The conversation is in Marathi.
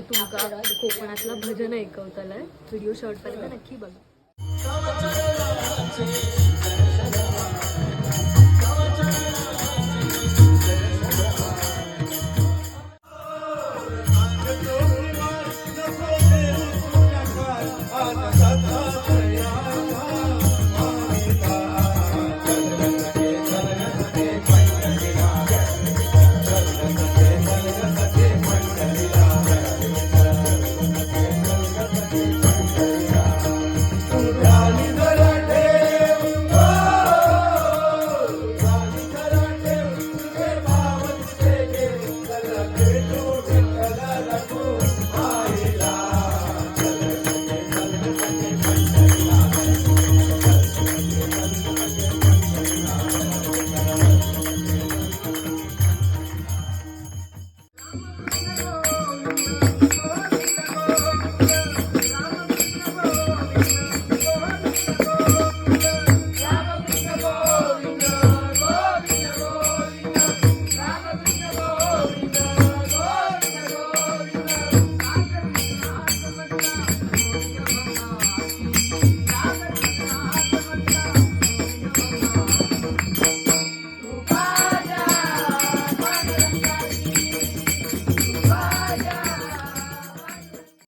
तुमका कोकणातला भजन ऐकवतालाय. व्हिडिओ शॉर्ट पर्यंत नक्की बघा.